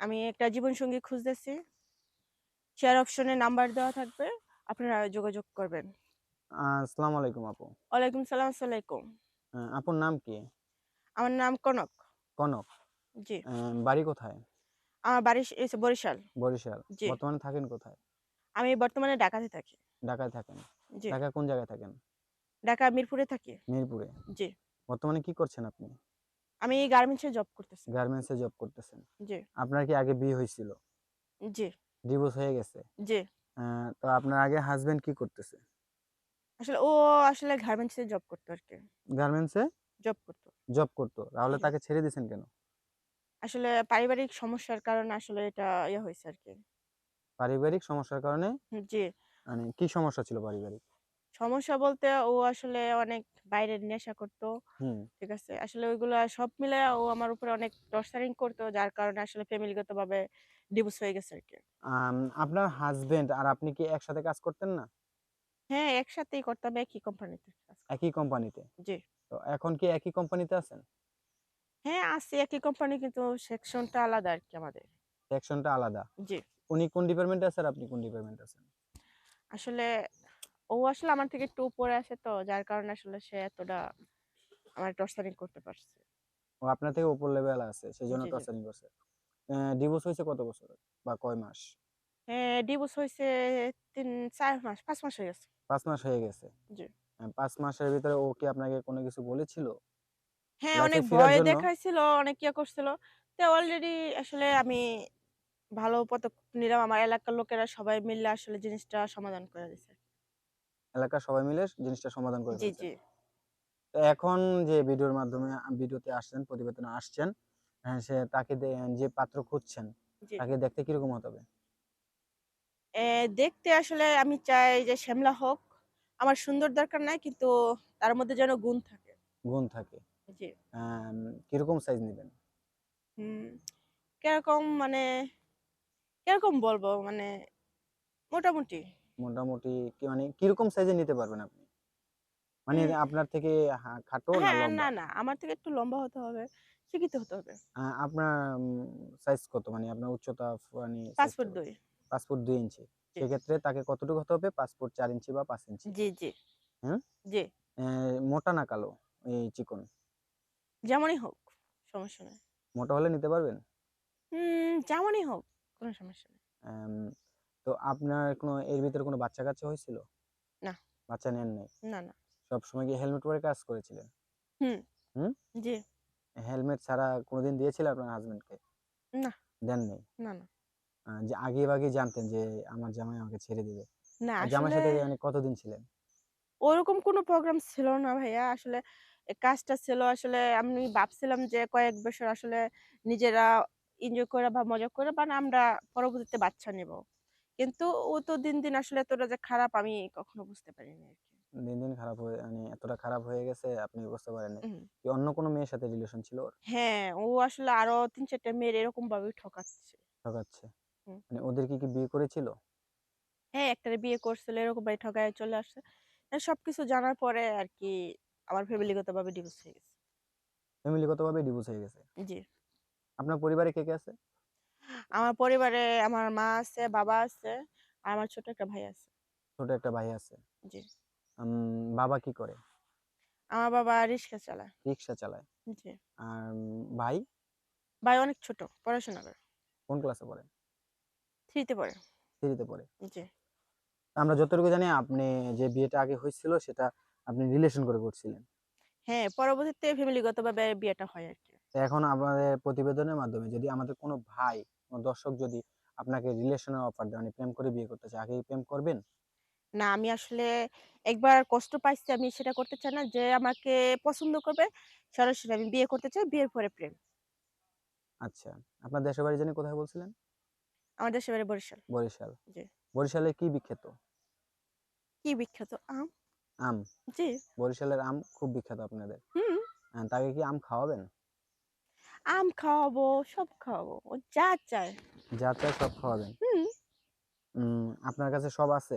আমি একটা জীবনসঙ্গী খুঁজতেছি। শেয়ার অপশনে নাম্বার দেওয়া থাকবে আপনারা যোগাযোগ করবেন। আসসালামু আলাইকুম আপু। ওয়ালাইকুম সালাম আসসালামাইকুম আহ, আপুর নাম কি? আমার নাম কনক। কনক? জি। বাড়ি কোথায়? আমার বাড়ি বরিশাল। বরিশাল। জি। বর্তমানে থাকেন কোথায়? আমি বর্তমানে ঢাকাতে থাকি। ঢাকায় থাকেন। জি। ঢাকা কোন জায়গায় থাকেন? ঢাকা মিরপুরে থাকি। মিরপুরে। জি। বর্তমানে কি করছেন আপনি? আমি গার্মেন্টসে জব করতেছি। গার্মেন্টসে জব করতেছেন। জি। আপনার কি আগে বিয়ে হয়েছিল? জি। ডিভোর্স হয়ে গেছে? জি। তো আপনার আগে হাজবেন্ড কি করতেছে? আসলে ও আসলে গার্মেন্টসে জব করতো আর কি গার্মেন্টসে জব করতো। জব করতো। তাহলে তাকে ছেড়ে দিয়েছেন কেন? আসলে পারিবারিক সমস্যার কারণে আসলে এটা ইয়ে হয়েছে আর কি পারিবারিক সমস্যার কারণে? জি। মানে কি সমস্যা ছিল পারিবারিক? সমস্যা বলতে ও আসলে অনেক বাইরের নেশা করতো। ঠিক আছে? আসলে ওইগুলা সব মিলে ও আমার উপরে অনেক টর্চারিং করতো যার কারণে আসলে ফ্যামিলিগত ভাবে ডিভোর্স হয়ে গেছে আর কি আপনার হাজবেন্ড আর আপনি কি একসাথে কাজ করতেন না? হ্যাঁ একসাথেই করতাম একই কোম্পানিতে একই কোম্পানিতে জি। তো এখন কি একই কোম্পানিতে আছেন? হ্যাঁ আছি একই কোম্পানি কিন্তু সেকশনটা আলাদা আর কি আমাদের। সেকশনটা আলাদা? জি। উনি কোন ডিপার্টমেন্টে আছে আর আপনি কোন ডিপার্টমেন্টে আছেন? আসলে ও আসলে আমার থেকে একটু উপরে আসে তো যার কারণে আসলে সে এতটা আমার টর্চারিং করতে পারছে। ও আপনার থেকে উপর লেভেল আছে সেই জন্য। টর্চারিং করছে। ডিভোর্স হয়েছে কত বছর বা কয় মাস? হ্যাঁ ডিভোর্স হয়েছে তিন চার মাস পাঁচ মাস হয়ে গেছে। পাঁচ মাস হয়ে গেছে। জি। পাঁচ মাসের ভিতরে ও কি আপনাকে কোনো কিছু বলেছিল? হ্যাঁ অনেক ভয় দেখাইছিল অনেক ইয়ে করছিল। তো অলরেডি আসলে আমি ভালো পদক্ষেপ নিলাম। আমার এলাকার লোকেরা সবাই মিলে আসলে জিনিসটা সমাধান করে দিছে। এলাকার সবাই মিলে জিনিসটা সমাধান করে জি জি। তো এখন যে ভিডিওর মাধ্যমে ভিডিওতে আসছেন প্রতিবেদনে আসছেন হ্যাঁ, সে তাকে যে পাত্র খুঁজছেন তাকে দেখতে কীরকম হতে হবে? দেখতে আসলে আমি চাই যে শ্যামলা হোক আমার সুন্দর দরকার নাই কিন্তু তার মধ্যে যেন গুণ থাকে। গুণ থাকে। জি। কীরকম সাইজ নেবেন? হুম কীরকম মানে কীরকম বলব? মানে মোটামুটি। মোটামুটি কি মানে কীরকম সাইজে নিতে পারবেন আপনি? মানে আপনার থেকে খাটো না হ্যাঁ লম্বা? না না আমার থেকে একটু লম্বা হতে হবে শিক্ষিত হতে হবে। আপনার সাইজ কত? মানে আপনার উচ্চতা মানে পাঁচ size ফুট কত? দুই। পাঁচ ফুট দুই ইঞ্চি। জি। সেক্ষেত্রে তাকে কতটুকু হতে হবে? পাঁচ ফুট চার ইঞ্চি বা পাঁচ ইঞ্চি। জি জি। হুম? জি। মোটা না কালো এই চিকন? যেমনই হোক সমস্যা নেই। মোটা হলে নিতে পারবেন? হুম যেমনই হোক কোনো সমস্যা নেই। তো আপনার কোনো এর ভিতরে কোনো বাচ্চা কাচ্চা হয়েছিল? না। বাচ্চা নেন নাই? না না। সব সময় কি হেলমেট পরে কাজ করেছিলেন? হুম। হুম? জি। হেলমেট ছাড়া কোনোদিন দিয়েছিলেন আপনার হাজবেন্ডকে না। দেন নাই? না না। যে আগে আগে জানতেন যে আমার জামাই আমাকে ছেড়ে দিবে। না আসলে সাথে মানে কতদিন ছিলেন? ওরকম কোনো প্রোগ্রাম ছিল না ভাইয়া। আসলে কাজটা ছিল আসলে আমি ভাবছিলাম যে কয়েক বছর আসলে নিজেরা এনজয় করে বা মজা করে বা আমরা পরবর্তীতে বাচ্চা নেব। কিন্তু ও তো দিন দিন আসলে এতটা যে খারাপ আমি কখনো বুঝতে পারিনি আর কি দিন দিন খারাপ হয়ে মানে এতটা খারাপ হয়ে গেছে আপনি বুঝতে পারেন কি অন্য কোনো মেয়ের সাথে রিলেশন ছিল ওর? হ্যাঁ ও আসলে আরও তিন চারটা মেয়ের এরকম ভাবে ঠকাচ্ছে। ঠকাচ্ছে। মানে ওদের কি কি বিয়ে করেছিল? হ্যাঁ একটারে বিয়ে করছিল এরকম ভাবে ঠকায় চলে আসছে। সবকিছু জানার পরে আর কি আমার ফ্যামিলিগত ভাবে ডিভোর্স হয়ে গেছে। ফ্যামিলিগতভাবে ডিভোর্স হয়ে গেছে? জি। আপনার পরিবারে কে কে আছে? আমার পরিবারে আমার মা আছে বাবা আছে আর আমার ছোট একটা ভাই আছে। ছোট একটা ভাই আছে? জি। বাবা কি করে? আমার বাবা রিক্সা চালায়। রিক্সা চালায়? জি। আর ভাই? ভাই অনেক ছোট পড়াশোনা করে। কোন ক্লাসে পড়ে? থ্রিতে পড়ে। থ্রিতে পড়ে। জি। আমরা যতটুকু জানি আপনি যে বিয়েটা আগে হয়েছিল সেটা আপনি রিলেশন করে করছিলেন। হ্যাঁ পরবর্তীতে ফ্যামিলিগতভাবে বিয়েটা হয় আর কি। তো এখন আমাদের প্রতিবেদনের মাধ্যমে যদি আমাদের কোনো ভাই দর্শক যদি আপনাকে রিলেশনের অফার দেয় মানে প্রেম করে বিয়ে করতে চায় আগে প্রেম করবেন? না আমি আসলে একবার কষ্ট পাইছি আমি সেটা করতে চাই না যে আমাকে পছন্দ করবে সরাসরি আমি বিয়ে করতে চাই বিয়ের পরে প্রেম। আচ্ছা আপনার দেশের বাড়ি জানি কোথায় বলছিলেন? আমার দেশের বাড়ি বরিশাল। বরিশাল। জি। বরিশালে কি বিখ্যাত? কি বিখ্যাত? আম? আম। জি। বরিশালের আম খুব বিখ্যাত আপনাদের। হুম। আহ, তাকে কি আম খাওয়াবেন? আম খাওয়াবো সব খাওয়াবো ও যা চায়। যা চাই সব খাওয়াবেন হুম। আপনার কাছে সব আছে?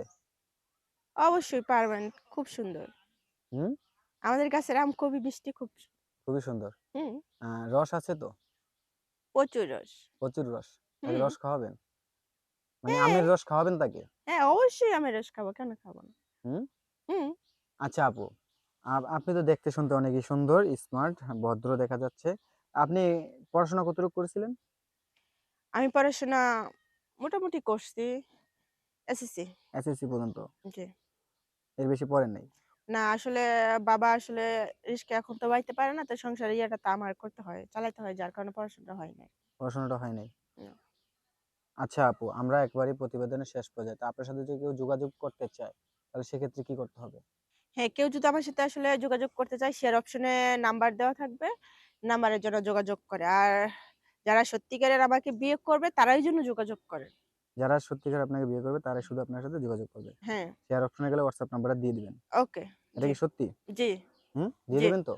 অবশ্যই পারবেন খুব সুন্দর। হুম? আমাদের গাছের আম খুবই মিষ্টি খুব খুবই সুন্দর। হুম। রস আছে তো? প্রচুর রস। প্রচুর রস। রস খাওয়াবেন? মানে হ্যাঁ। আমের রস খাওয়াবেন তাকে? হ্যাঁ, অবশ্যই আমের রস খাব। কেন খাব না? হুম? হুম। আচ্ছা আপু, আপনি তো দেখতে শুনতে অনেকই সুন্দর, স্মার্ট, ভদ্র দেখা যাচ্ছে। আপনি পড়াশোনা কতটুকু করেছিলেন? আমি পড়াশোনা মোটামুটি করছি। এসএসসি। এসএসসি পর্যন্ত। জি। এর বেশি পড়েন নাই? না আসলে বাবা আসলে রিস্কে এখন তো বাইতে পারে না। তো সংসারের ইয়েটা তো আমার করতে হয়। চালাইতে হয় যার কারণে পড়াশোনাটা হয় নাই। পড়াশোনাটা হয় নাই? আচ্ছা আপু, আমরা একবারই প্রতিবেদনের শেষ পর্যায়ে। তো আপনার সাথে যদি কেউ যোগাযোগ করতে চায়, তাহলে সেক্ষেত্রে কি করতে হবে? হ্যাঁ, কেউ যদি আমার সাথে আসলে যোগাযোগ করতে চায় শেয়ার অপশনে নাম্বার দেওয়া থাকবে। নাম্বারের জন্য যোগাযোগ করে। আর যারা সত্যিকারের আমাকে বিয়ে করবে তারাই জন্য যোগাযোগ করে। যারা সত্যিকার আপনাকে বিয়ে করবে তারাই শুধু আপনার সাথে যোগাযোগ করবে। হ্যাঁ। শেয়ার অপশনে গেলে হোয়াটসঅ্যাপ নাম্বারটা দিয়ে দিবেন। ওকে। এটা কি সত্যি? জি। হুম? দিয়ে। দিবেন তো?